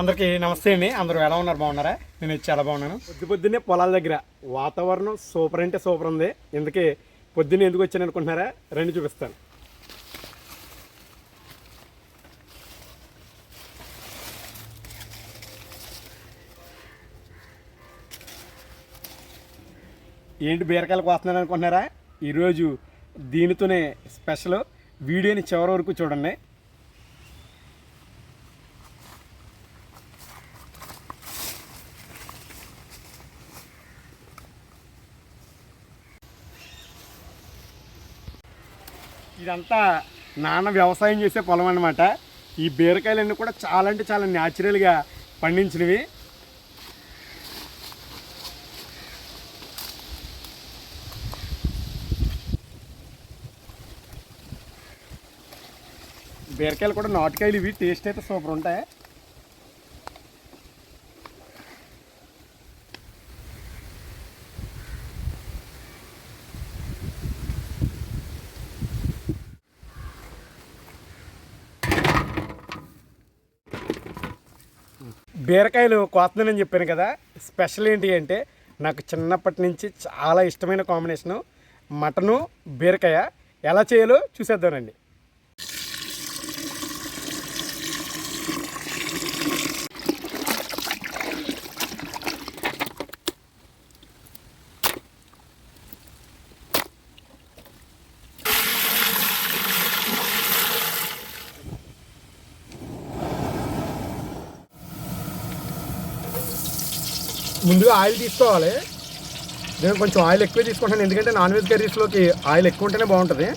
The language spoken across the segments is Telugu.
అందరికీ నమస్తే అండి. అందరూ ఎలా ఉన్నారు? బాగున్నారా? నేను చాలా బాగున్నాను. పొద్దు పొద్దున్నే పొలాల దగ్గర వాతావరణం సూపర్ అంటే సూపర్ ఉంది. ఇందుకే పొద్దున్నే ఎందుకు వచ్చాను అనుకుంటున్నారా? రండి చూపిస్తాను. ఏంటి బీరకాయలు వస్తున్నాను అనుకుంటున్నారా? ఈరోజు దీనితోనే స్పెషల్ వీడియోని చివరి వరకు చూడండి. ఇదంతా నాన్న వ్యవసాయం చేసే పొలం అనమాట ఈ బీరకాయలన్నీ కూడా చాలా అంటే చాలా న్యాచురల్గా పండించినవి. బీరకాయలు కూడా నాటుకాయలు ఇవి. టేస్ట్ అయితే సూపర్ ఉంటాయి. బీరకాయలు కోస్తుందని చెప్పాను కదా. స్పెషల్ ఏంటి అంటే నాకు చిన్నప్పటి నుంచి చాలా ఇష్టమైన కాంబినేషను మటను బీరకాయ. ఎలా చేయాలో చూసేద్దామండి ముందుగా ఆయిల్ తీసుకోవాలి. నేను కొంచెం ఆయిల్ ఎక్కువ తీసుకుంటాను. ఎందుకంటే నాన్ వెజ్ కర్రీస్లోకి ఆయిల్ ఎక్కువ ఉంటేనే బాగుంటుంది.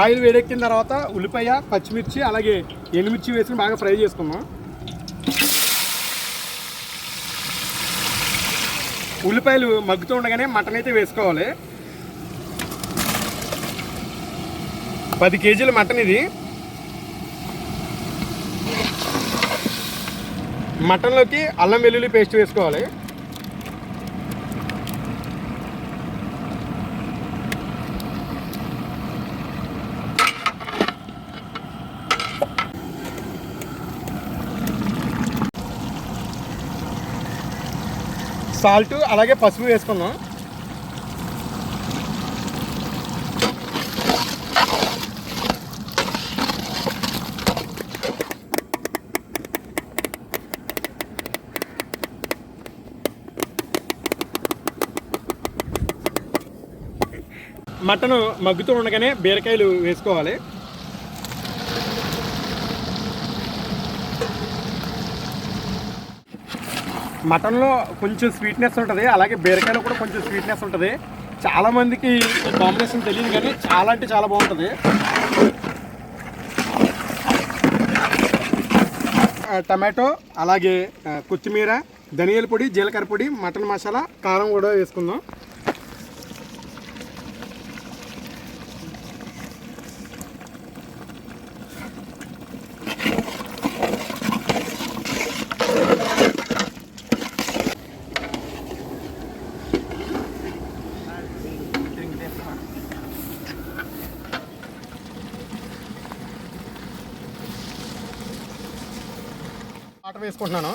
ఆయిల్ వేడెక్కిన తర్వాత ఉల్లిపాయ పచ్చిమిర్చి అలాగే ఎండుమిర్చి వేసుకుని బాగా ఫ్రై చేసుకుందాం. ఉల్లిపాయలు మగ్గుతూ ఉండగానే మటన్ అయితే వేసుకోవాలి. పది కేజీల మటన్ ఇది. మటన్లోకి అల్లం వెల్లుల్లి పేస్ట్ వేసుకోవాలి. సాల్ట్ అలాగే పసుపు వేసుకుందాం. మటన్ మగ్గుతూ ఉండగానే బీరకాయలు వేసుకోవాలి. మటన్లో కొంచెం స్వీట్నెస్ ఉంటుంది అలాగే బీరకాయలో కూడా కొంచెం స్వీట్నెస్ ఉంటుంది. చాలామందికి కాంబినేషన్ తెలియదు కానీ చాలా అంటే చాలా బాగుంటుంది. టమాటో అలాగే కొత్తిమీర ధనియాల పొడి జీలకర్ర పొడి మటన్ మసాలా కారం కూడా వేసుకుందాం. వాటర్ వేసుకుంటున్నాను.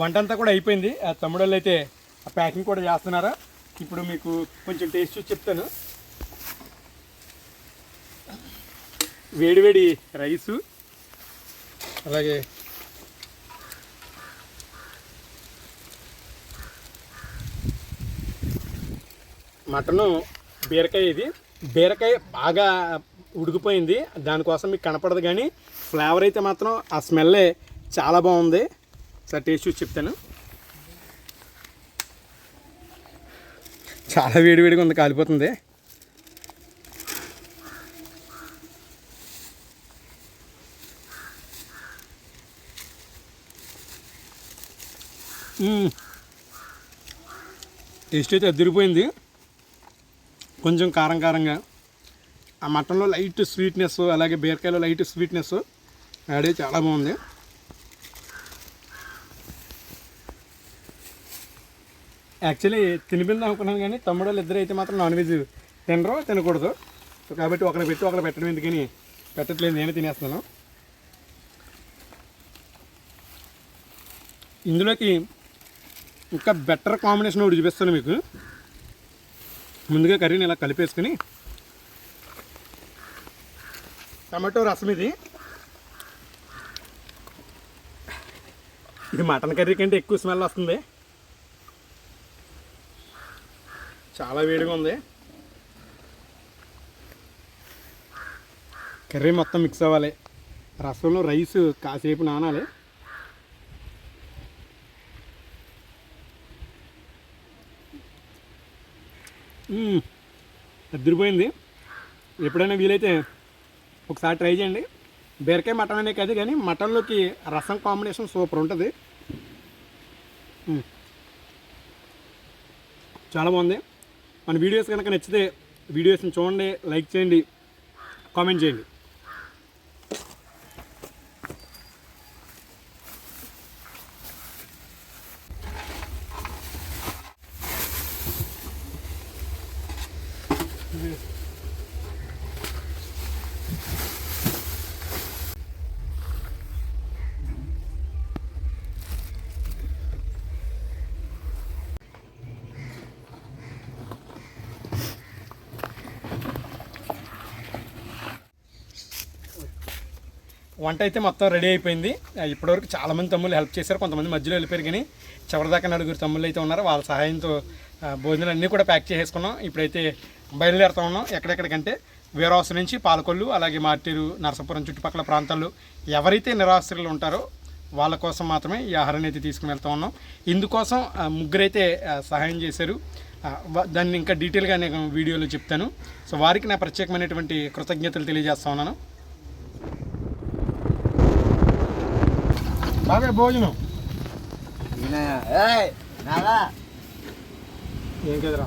వంట అంతా కూడా అయిపోయింది. ఆ తమ్ముడు వాళ్ళు అయితే ఆ ప్యాకింగ్ కూడా చేస్తున్నారా? ఇప్పుడు మీకు కొంచెం టేస్ట్ చూసి చెప్తాను. వేడివేడి రైసు అలాగే. మటను బీరకాయ ఇది. బీరకాయ బాగా ఉడికిపోయింది. దానికోసం మీకు కనపడదు కానీ ఫ్లేవర్ అయితే మాత్రం ఆ స్మెల్లే చాలా బాగుంది. సార్ టేస్ట్ చూసి చెప్తాను. చాలా వేడివేడిగా ఉంది కాలిపోతుంది. టేస్ట్ అయితే అదిరిపోయింది కొంచెం కారం కారంగా. ఆ మటన్లో లైట్ స్వీట్నెస్ అలాగే బీరకాయలో లైట్ స్వీట్నెస్ యాడ్ అయ్యి చాలా బాగుంది. యాక్చువల్లీ తినిపిందాం అనుకున్నాను కానీ తమ్ముడు వాళ్ళు ఇద్దరు అయితే మాత్రం నాన్ వెజ్ తినరు తినకూడదు. సో కాబట్టి ఒకరిని పెట్టి ఒకరిని పెట్టడం ఎందుకని పెట్టట్లేదు నేనే తినేస్తున్నాను. ఇందులోకి ఇంకా బెటర్ కాంబినేషన్ ఒకటి చూపిస్తాను మీకు. ముందుగా కర్రీని ఇలా కలిపేసుకుని టమాటో రసం ఇది. ఇది మటన్ కర్రీ కంటే ఎక్కువ స్మెల్ వస్తుంది. చాలా వేడిగా ఉంది. కర్రీ మొత్తం మిక్స్ అవ్వాలి. రసంలో రైస్ కాసేపు నానాలి. అదిరిపోయింది ఎప్పుడైనా వీలైతే ఒకసారి ట్రై చేయండి. బీరకాయ మటన్ అనే కాదు కానీ మటన్లోకి రసం కాంబినేషన్ సూపర్ ఉంటుంది. చాలా బాగుంది. మన వీడియోస్ కనుక నచ్చితే వీడియోస్ని చూడండి లైక్ చేయండి కామెంట్ చేయండి. వంట అయితే మొత్తం రెడీ అయిపోయింది. ఇప్పటివరకు చాలామంది తమ్ముళ్ళు హెల్ప్ చేశారు. కొంతమంది మధ్యలో వెళ్ళిపోయారు కానీ చివరిదాకా నలుగురు తమ్ముళ్ళు అయితే ఉన్నారు. వాళ్ళ సహాయంతో భోజనాలు అన్నీ కూడా ప్యాక్ చేసేసుకున్నాం. ఇప్పుడైతే బయలుదేరుతా ఉన్నాం. ఎక్కడెక్కడికంటే వేరే హౌస్ నుంచి పాలకొల్లు అలాగే మార్టీరు నరసాపురం చుట్టుపక్కల ప్రాంతాల్లో ఎవరైతే నిరాశ్రయులు ఉంటారో వాళ్ళ కోసం మాత్రమే ఈ ఆహారాన్ని అయితే తీసుకుని వెళ్తా ఉన్నాం. ఇందుకోసం ముగ్గురైతే సహాయం చేశారు. దాన్ని ఇంకా డీటెయిల్గా నేను వీడియోలో చెప్తాను. సో వారికి నా ప్రత్యేకమైనటువంటి కృతజ్ఞతలు తెలియజేస్తా ఉన్నాను. బాగా భోజనం. ఏయ్ నాలా ఏం కదా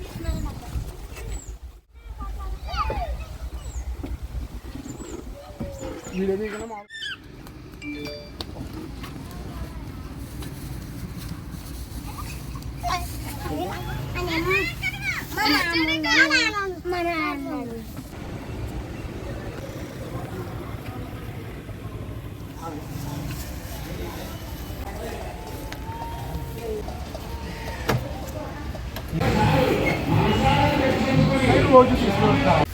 hileliyken ama... Hayır, Rogers is not down.